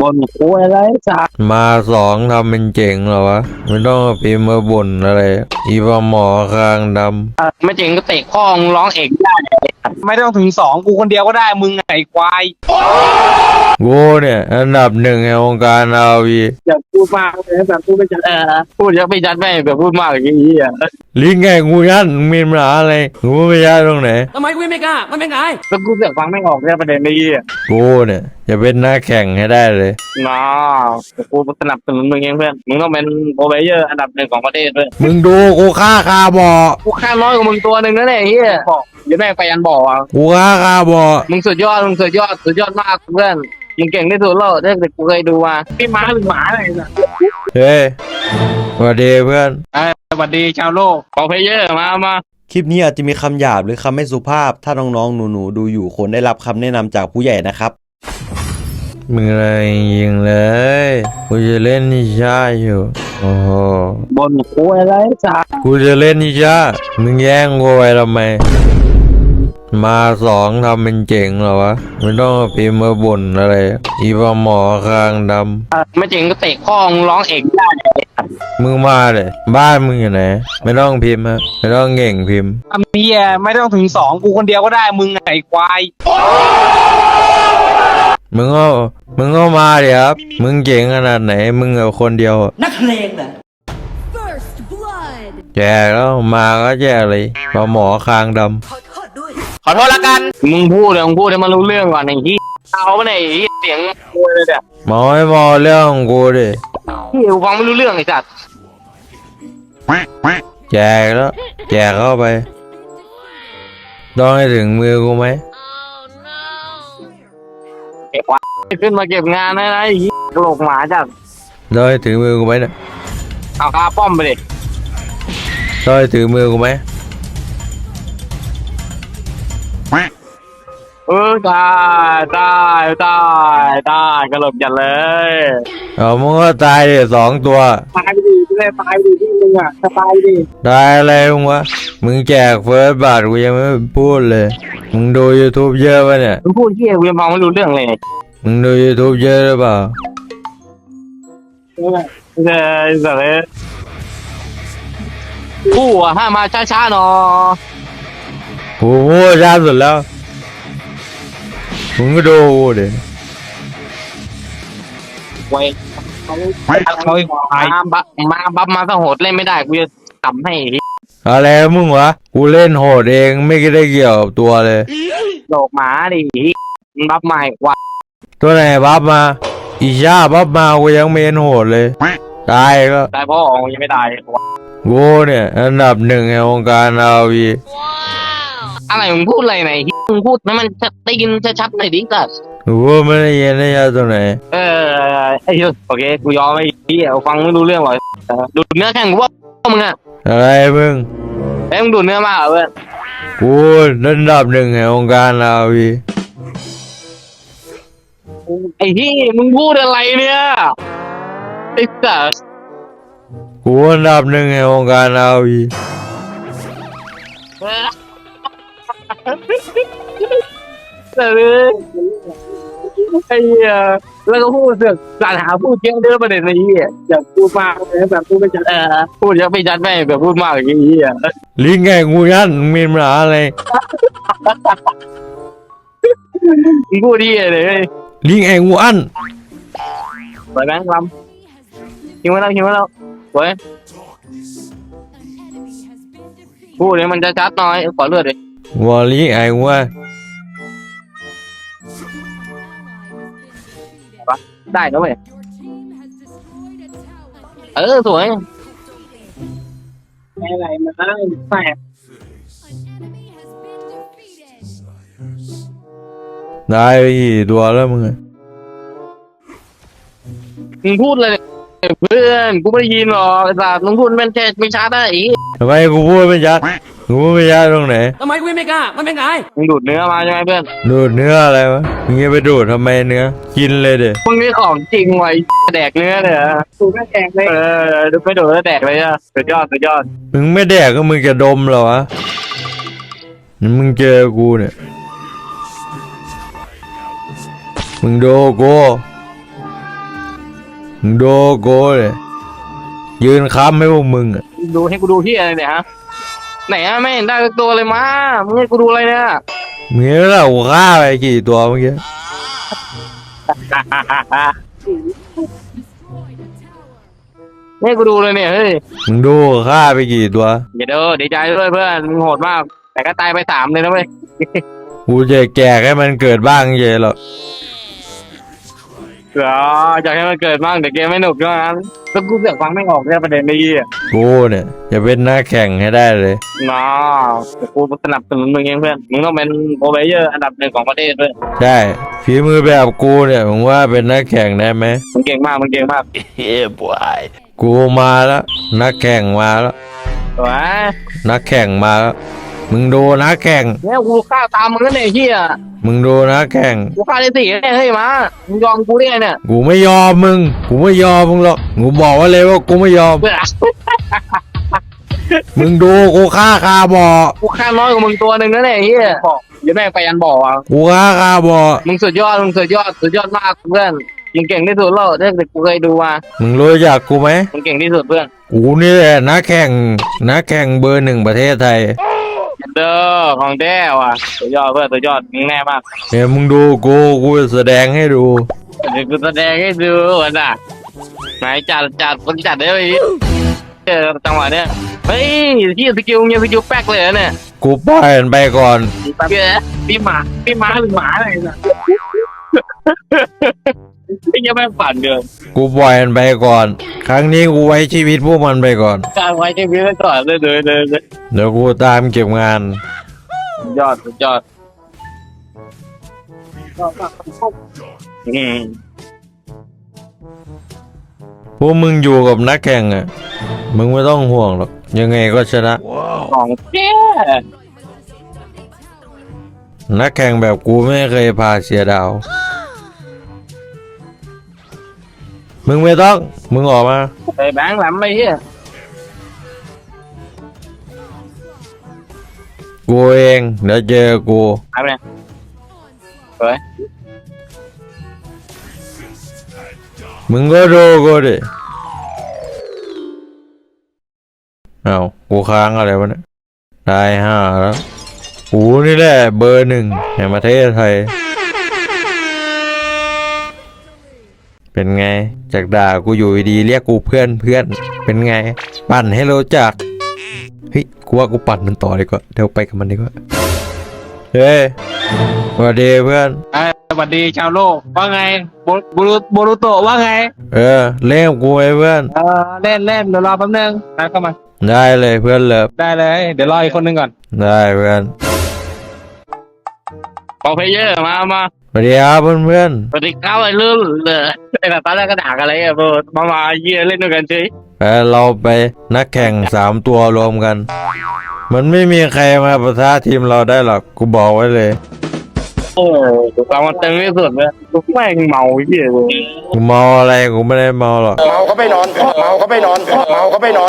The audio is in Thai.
บนกูอะไรสักมาสองทำเป็นเจ๋งเหรอวะ ไม่ต้องมาพิมพ์มาบ่นอะไร อีปลาหมอคางดไม่จริงก็เตะข้องร้องเอกได้ไม่ต้องถึงสองกูคนเดียวก็ได้มึงไอ้ควายำกูเนี่ย อันดับหนึ่งในวงการอาวี อย่า พูดมากเลยแบบพูดไม่จัดเออพูดเยอะไม่จัดแม่แบบพูดมากอย่างนี้อะลิงไงกูยันมึงมีปัญหาอะไรกูไม่ยันตรงไหนทำไมกูไม่กล้ามันเป็นไงแล้วกูเสือกฟังไม่ออกเนี่ยประเด็นนี้อะกูเนี่ยจะเป็นนักแข่งให้ได้เลยน้ากูสนับสนุนมึงเองเพื่อนมึงต้องเป็นโปรเบเยอร์อันดับหนึ่งของประเทศด้วยมึงดูกูฆ่าคาบอกูค่าน้อยกว่ามึงตัวหนึ่งนั่นแหละเฮียเดี๋ยวแม่งไปยันบ่ออะกูฆ่าคาบอมึงสุดยอดมึงสุดยอดสุดยอดมากเพื่อน มึงเก่งที่สุดแล้วที่กูเคยดูมาพี่ม้าหรือหมาอะไรนะเฮ้ยสวัสดีเพื่อนสวัสดีชาวโลกโปรเบเยอร์มามาคลิปนี้อาจจะมีคำหยาบหรือคำไม่สุภาพ ถ้าน้องๆหนูๆดูอยู่ควรได้รับคำแนะนำจากผู้ใหญ่นะครับ มึงอะไรยิงเลยกูจะเล่นนิชาอยู่ โอ้โห บนกูอะไรสักกูจะเล่นนิชามึงแย่งกูไปทำไม มาสองทำเป็นเจ๋งเหรอวะ ไม่ต้องมาพิมพ์มาบ่นอะไร อีปลาหมอคางดไม่จริงก็เตะข้องร้องเอกได้ำมึงมาเลยบ้านมึงอยู่ไหน ไม่ต้องพิมพ์ฮะไม่ต้องเก่งพิมพ์ทำเฮียไม่ต้องถึงสองกูคนเดียวก็ได้มึงไอ้ควาย มึงก็มึงก็มาเดี๋ยวครับ มึงเจ๋งขนาดไหน มึงกับคนเดียวอะนักเลงเหรอ First blood. แจกแล้วมาก็แจกเลยปลาหมอคางดำขอโทษด้วย ขอโทษละกัน มึงพูดเลยมึงพูดให้มันรู้เรื่องก่อนไอ้ที่เอาไปไหนไอ้เสียงกูเลยเนี่ยหมอไม่มอเรื่องของกูดิที่กูฟังไม่รู้เรื่องไอ้สัตว์แจกแล้วแจกเข้าไป ต้องให้ถึงมือกูไหมไอ้ควายขึ้นมาเก็บงานนะนะไอ้เหี้ยกระโหลกหมาจัดต้องให้ถึงมือกูไหมเนี่ยเอาคาป้อมไปดิต้องให้ถึงมือกูไหม เออตายตายตายตายกระโหลกจัดเลยเอามึงก็ตายดิสองตัว ตายไปดิไม่ได้ตายไปดิที่มึงอะจะตายดิตายอะไรมึงวะ มึงแจกเฟิร์สบาทกูยังไม่พูดเลย มึงดู YouTube เยอะปะเนี่ย มึงพูดเหี้ยกูยังฟังไม่รู้เรื่องเลยมึงดู YouTube เยอะหรือเปล่าเออไอ้สัตว์เลยกูอะห้ามมาช้าๆหน่อ ยกูพูดช้าสุดแล้วมึงก็ดูกูดิไว้เขาเขามาบัฟมาบัฟมาสโหดเล่นไม่ได้กูจะทำให้อะไรมึงวะ กูเล่นโหดเองไม่ได้เกี่ยวกับตัวเลยโดกหมาดิมันบัฟใหม่กว่าตัวไหนบัฟมาอีชาบัฟมากูยังเมนโหดเลยตายก็ตายพ่อยังไม่ตายกูเนี่ย อันดับหนึ่งในวงการอาวี อะไรมึงพูดอะไรไหนมึงพูดให้มันได้ยินชัดๆหน่อยดิสัสกูไม่ได้ยินได้ยินตรงไหนเออไอ้เหี้ยโอเคกูยอมไอ้ที่ฟังไม่รู้เรื่องหรอกดูดเนื้อแข่งกูว่ามึงอะอะไรมึงเอ้ยมึงดูดเนื้อมาเหรอเพื่อนกูอันดับหนึ่งในวงการอาวีไอ้ที่มึงพูดอะไรเนี่ยไอ้สัสกูอันดับหนึ่งในวงการอาวี แต่เลยไอ้เหี้ยแล้วก็พูดเสือกสารหาพูดเยอะเรื่องประเด็นไอ้เหี้ยอย่าพูดมากเลยแบบพูดไม่จัดเออพูดยอะไม่จัดแม่แบบพูดมากอย่างนี้เหี้ยลิงไงกูยันมึงมีปัญหาอะไรมึงพูดดีเลยลิงไงกูอันไปแบงค์ลำคิดวมาแล้คิดวมาแล้เว้ยพูดเลยมันจะชัดหน่อยขอเลือดดิ วอลลิงไงกูว่าได้นะเว้ยเออ สวยอะไรมาได้แปลกได้ไปกี่ตัวแล้วมึงอะมึงพูดเลยเพื่อน กูไม่ได้ยินหรอกไอ้สัตว์มึงพูดมันแค่ไม่ชัดได้อีกทำไมกูพูดไม่ชัด กูพูดไม่ชัดตรงไหนทำไมกูไม่กล้า มันเป็นไงมึงดูดเนื้อมาใช่ไหมเพื่อนดูดเนื้ออะไรวะมึงจะไปดูดทำไมเนื้อ กินเลยเด็มึงนี่ของจริงไว้แดกเนื้อเลยเหรอดูไม่แดกเลยเออดูไม่ดูแล้วแดกเลยอะสุดยอดสุดยอดมึงไม่แดกก็มึงจะดมเหรอวะนี่มึงเจอกูเนี่ยมึงดูกูมึงดูกูเลยยืนค้ำให้พวกมึงอะดูให้กูดูที่อะไรเนี่ยฮะ ไหนอะไม่เห็นได้สักตัวเลยมามึงให้กูดูอะไรเนี่ยมึงเห็นแล้วกูฆ่าไปกี่ตัวเมื่อกี้ ไม่ให้กูดูเลยเนี่ยเฮ้ยมึงดูกูฆ่าไปกี่ตัว เดี๋ยวเด้อดีใจด้วยเพื่อนมึงโหดมาก แต่ก็ตายไปสามเลยนะเว้ย กูจะแจกให้มันเกิดบ้างเยหรอก เอออยากให้มันเกิดบ้างแต่เกมไม่หนุกด้วยนะแล้วกูเสือกฟังไม่ออกเนี่ยประเด็นนี้อะกูเนี่ยจะเป็นนักแข่งให้ได้เลยน้าแต่กูสนับสนุนมึงเองเพื่อน มึงต้องเป็นโปรเบเยอร์อันดับหนึ่งของประเทศด้วยใช่ฝีมือแบบกูเนี่ยมึงว่าเป็นนักแข่งได้ไหมมึงเก่งมากมึงเก่งมากกูมาแล้วนักแข่งมาแล้วสวยนักแข่งมาแล้ว มึงดูนักแข่งเนี่ยกูฆ่าตามมึงนั่นเองเฮียมึงดูนักแข่งกูฆ่าได้สี่เนี่ยเฮ้ยมามึงยอมกูได้ไงเนี่ยกูไม่ยอมมึง กูไม่ยอมมึงหรอกกูบอกไว่าเลยว่ากูไม่ยอม เบื่อมึงดูกูฆ่าคาบอกูฆ่าน้อยกว่ามึงตัวหนึ่งนั่นเองเฮียเดี๋ยวแม่งไปยันบ่ออะกูฆ่าคาบอมึงสุดยอดมึงสุดยอดสุดยอดมากเพื่อนมึงเก่งที่สุดแล้วเด็กกูเคยดูมามึงรู้จักกูไหมมึงเก่งที่สุดเพื่อนกูนี่แหละนักแข่งนักแข่งเบอร์หนึ่งประเทศไทย เด้อของแท้ว่ะสุดยอดเพื่อนสุดยอดมึงแน่มากเนี่ยมึงดูกูกูแสดงให้ดูเดี๋ยวกูแสดงให้ดูวันน่ะไหนจัดจัดคนจัดได้ไหมเจอจังหวะเนี้ยเฮ้ยที่สกิลเนี่ยสกิลแป๊กเลยนะเนี่ยกูปล่อยมันไปก่อนเยอะพี่หมาพี่หมาหรือหมาอะไรนะไอ้ ยังไม่ฝันเดิมกูปล่อยมันไปก่อน ครั้งนี้กูไว้ชีวิตพวกมันไปก่อน การไว้ชีวิตไว้ก่อนเลยเลยเลยเลยเดี๋ยวกูตามเก็บงานสุดยอดสุดยอดอืมพวกมึงอยู่กับนักแข่งอะ มึงไม่ต้องห่วงหรอก ยังไงก็ชนะ ของแท้นักแข่งแบบกูไม่เคยพาเสียดาว มึงไม่ต้อง มึงออกมาไปแบงค์แหลมไปเฮียกูเอง เดี๋ยวเจอกู หายไปไหนเฮ้ยมึงก็ดูกูดิ เอากูค้างอะไรวะเนี่ยตายห้าแล้ว กูนี่แหละเบอร์หนึ่งแห่งประเทศไทย เป็นไง จากด่ากูอยู่ดีๆเรียกกูเพื่อนเพื่อน เป็นไง ปั่นให้รู้จัก เฮ้ย กูว่ากูปั่นมันต่อดีกว่า เดี๋ยวไปกับมันดีกว่า เฮ้ยสวัสดีเพื่อนสวัสดีชาวโลกว่าไงบูบูรุบูรุโตะว่าไง เออ เล่นกับกูไอ้เพื่อน เออเล่นเล่นเดี๋ยวรอแป๊บนึงนะเข้ามาได้เลยเพื่อนเลิฟได้เลย เดี๋ยวรออีกคนนึงก่อน ได้เพื่อน ขอเพลเยอร์มามาสวัสดีครับเพื่อนเพื่อนสวัสดีครับไอ้ลื่นเลยไอ้แบบตอนแรกก็ด่ากันอะไรอะโบมามาเยี่ยเล่นด้วยกันเฉยๆไปเราไปนักแข่งสามตัวรวมกัน มันไม่มีใครมาประทะทีมเราได้หรอกกูบอกไว้เลยโอ้ความมันเต็มที่สุดเลยกูแม่งเมาเยี่ยเลย กูเมาอะไรกูไม่ได้เมาหรอก เมาก็ไปนอน เมาก็ไปนอน เมาก็ไปนอน